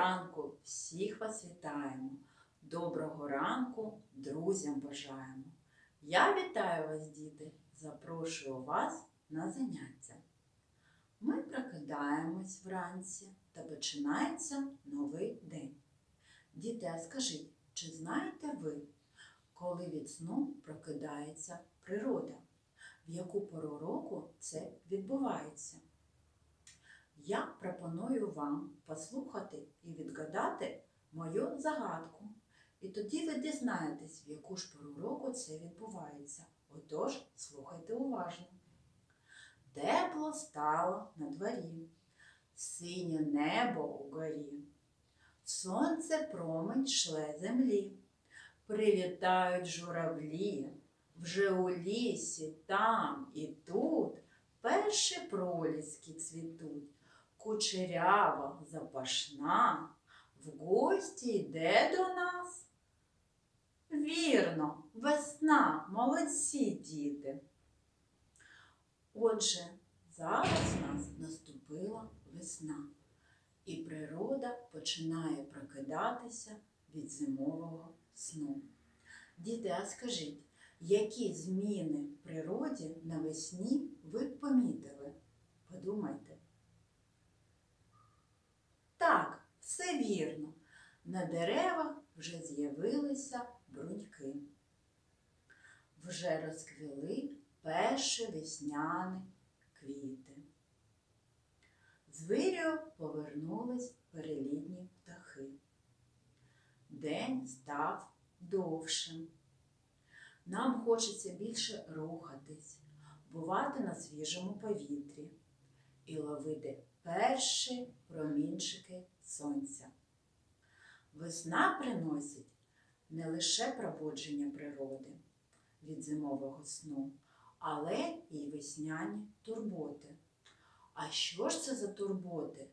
ранку! Всіх вас вітаємо! Доброго ранку друзям бажаємо! Я вітаю вас, діти! Запрошую вас на заняття. Ми прокидаємось вранці та починається новий день. Діти, а скажіть, чи знаєте ви, коли від сну прокидається природа? В яку пору року це відбувається? Я пропоную вам послухати і відгадати мою загадку. І тоді ви дізнаєтесь, в яку ж пору року це відбувається. Отож, слухайте уважно. Тепло стало на дворі, синє небо угорі, сонце промень шле землі, прилітають журавлі, вже у лісі, там і тут перші проліски цвітуть, кучерява, запашна, в гості йде до нас. Вірно, весна, молодці діти. Отже, зараз нас наступила весна, і природа починає прокидатися від зимового сну. Діти, а скажіть, які зміни в природі навесні ви помітили? Подумайте. Так, все вірно. На деревах вже з'явилися бруньки. Вже розквіли перші весняні квіти. З вирію повернулись перелітні птахи. День став довшим. Нам хочеться більше рухатись, бувати на свіжому повітрі і ловити перші промінчики сонця. Весна приносить не лише пробудження природи від зимового сну, але і весняні турботи. А що ж це за турботи?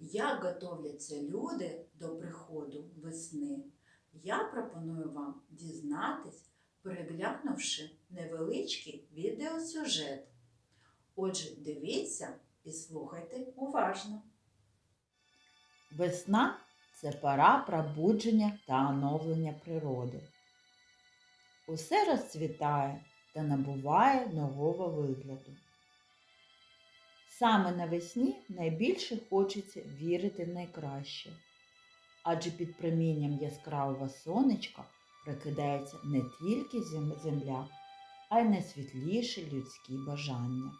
Як готовляться люди до приходу весни? Я пропоную вам дізнатись, переглянувши невеличкий відеосюжет. Отже, дивіться і слухайте уважно. Весна це пора пробудження та оновлення природи. Усе розцвітає та набуває нового вигляду. Саме навесні найбільше хочеться вірити в найкраще, адже під промінням яскравого сонечка прикидається не тільки земля, а й найсвітліші людські бажання.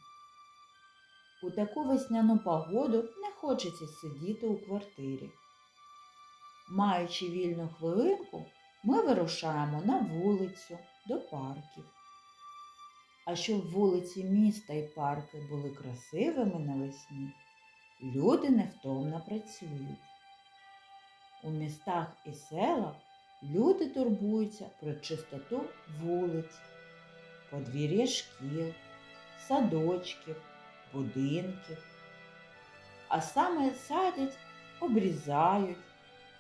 У таку весняну погоду не хочеться сидіти у квартирі. Маючи вільну хвилинку, ми вирушаємо на вулицю до парків. А щоб вулиці міста і парки були красивими навесні, люди невтомно працюють. У містах і селах люди турбуються про чистоту вулиць, подвір'я шкіл, садочків, будинків. А саме садять, обрізають,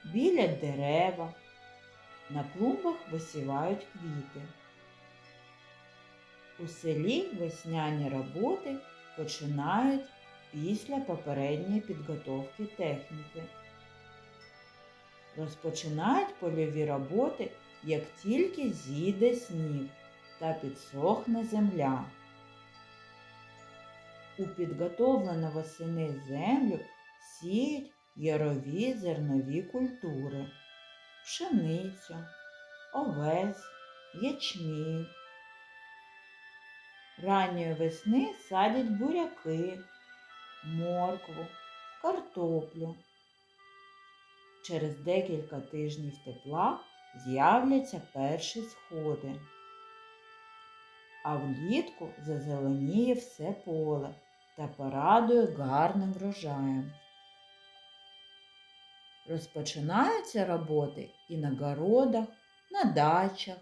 білять дерева, на клумбах висівають квіти. У селі весняні роботи починають після попередньої підготовки техніки. Розпочинають польові роботи, як тільки зійде сніг та підсохне земля. У підготовлену восени землю сіють ярові зернові культури, пшеницю, овес, ячмінь. Ранньої весни садять буряки, моркву, картоплю. Через декілька тижнів тепла з'являться перші сходи. А влітку зазеленіє все поле та порадує гарним врожаєм. Розпочинаються роботи і на городах, на дачах.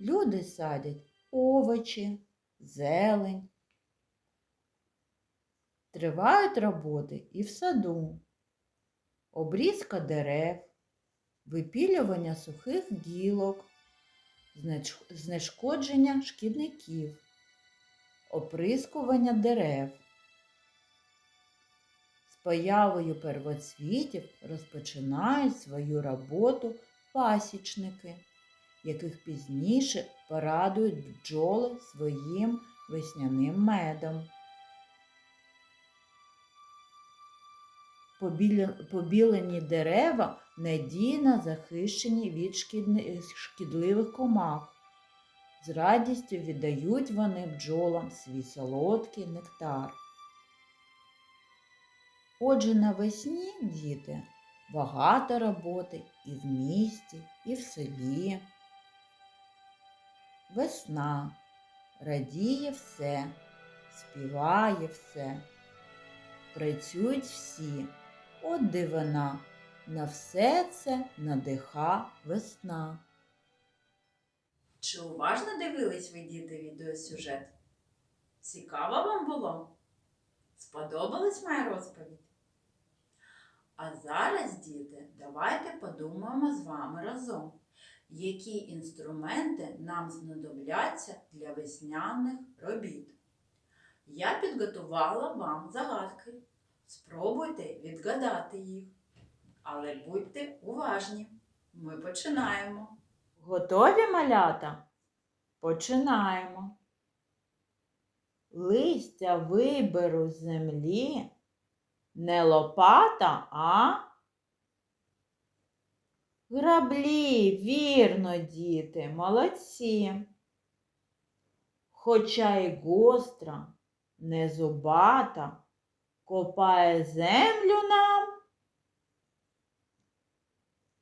Люди садять овочі, зелень. Тривають роботи і в саду, обрізка дерев, випілювання сухих гілок, знешкодження шкідників, оприскування дерев. З появою первоцвітів розпочинають свою роботу пасічники, яких пізніше порадують бджоли своїм весняним медом. Побілені дерева надійно захищені від шкідливих комах. З радістю віддають вони бджолам свій солодкий нектар. Отже, навесні, діти, багато роботи і в місті, і в селі. Весна радіє все, співає все, працюють всі. От дивина, на все це надиха весна. Чи уважно дивились ви діти відеосюжет? Цікаво вам було? Сподобалась моя розповідь? А зараз, діти, давайте подумаємо з вами разом, які інструменти нам знадобляться для весняних робіт. Я підготувала вам загадки. Спробуйте відгадати їх. Але будьте уважні. Ми починаємо. Готові малята? Починаємо. Листя виберу з землі не лопата, а граблі, вірно, діти, молодці. Хоча й гостра, не зубата, копає землю нам.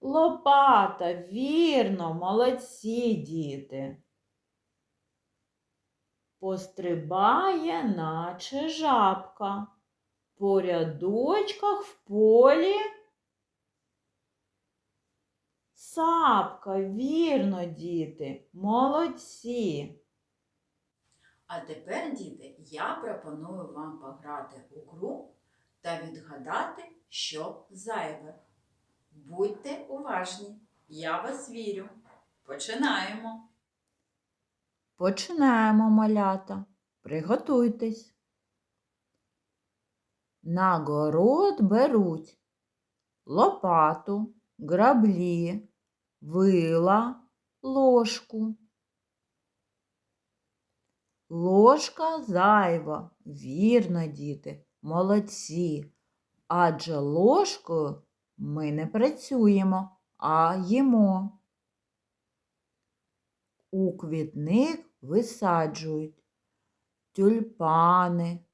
Лопата, вірно, молодці діти. Пострибає, наче жабка, по рядочках в полі. Сапка, вірно, діти, молодці. А тепер, діти, я пропоную вам пограти у гру та відгадати, що зайве. Будьте уважні, я вас вірю. Починаємо. Починаємо малята. Приготуйтесь. На город беруть лопату, граблі, вила, ложку. Ложка зайва, вірно, діти, молодці. Адже ложкою ми не працюємо, а їмо. У квітник висаджують тюльпани,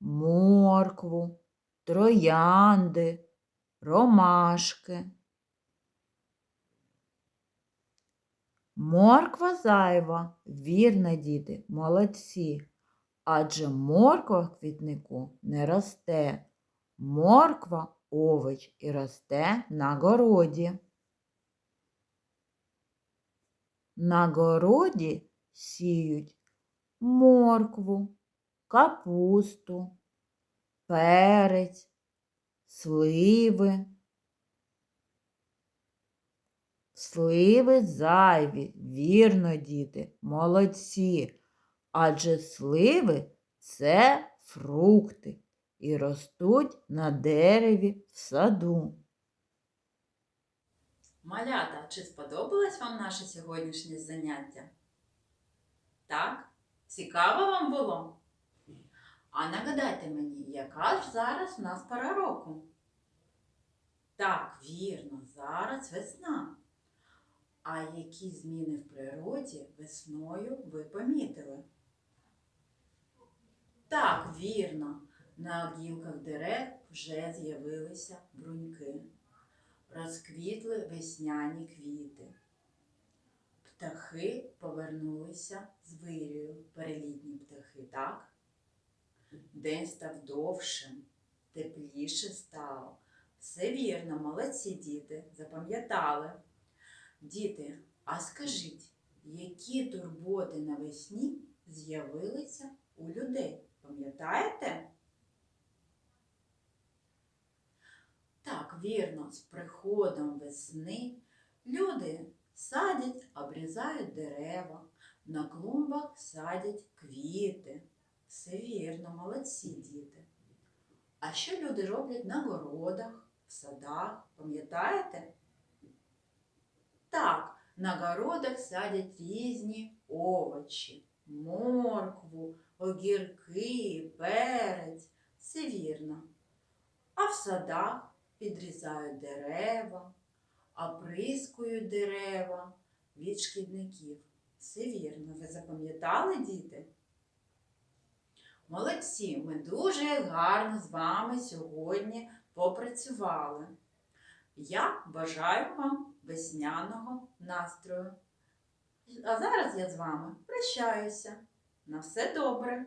моркву, троянди, ромашки. Морква зайва, вірно, діти, молодці. Адже морква квітнику не росте. Морква овоч і росте на городі. На городі сіють моркву, капусту, перець, сливи. Сливи зайві, вірно, діти, молодці. Адже сливи це фрукти і ростуть на дереві в саду. Малята, чи сподобалось вам наше сьогоднішнє заняття? Так? Цікаво вам було? А нагадайте мені, яка ж зараз у нас пора року? Так, вірно, зараз весна. А які зміни в природі весною ви помітили? Так, вірно, на гілках дерев вже з'явилися бруньки розквітли весняні квіти. Птахи повернулися з вирію, перелітні птахи, так? День став довшим, тепліше стало. Все вірно, молодці діти, запам'ятали. Діти, а скажіть, які турботи навесні з'явилися у людей? Пам'ятаєте? Так, вірно, з приходом весни люди садять, обрізають дерева, на клумбах садять квіти. Все вірно, молодці діти. А що люди роблять на городах, в садах, пам'ятаєте? Так, на городах садять різні овочі, моркву, огірки, перець. Все вірно. А в садах підрізають дерева, оприскують дерева від шкідників. Все вірно. Ви запам'ятали, діти? Молодці, ми дуже гарно з вами сьогодні попрацювали. Я бажаю вам весняного настрою. А зараз я з вами прощаюся. На все добре!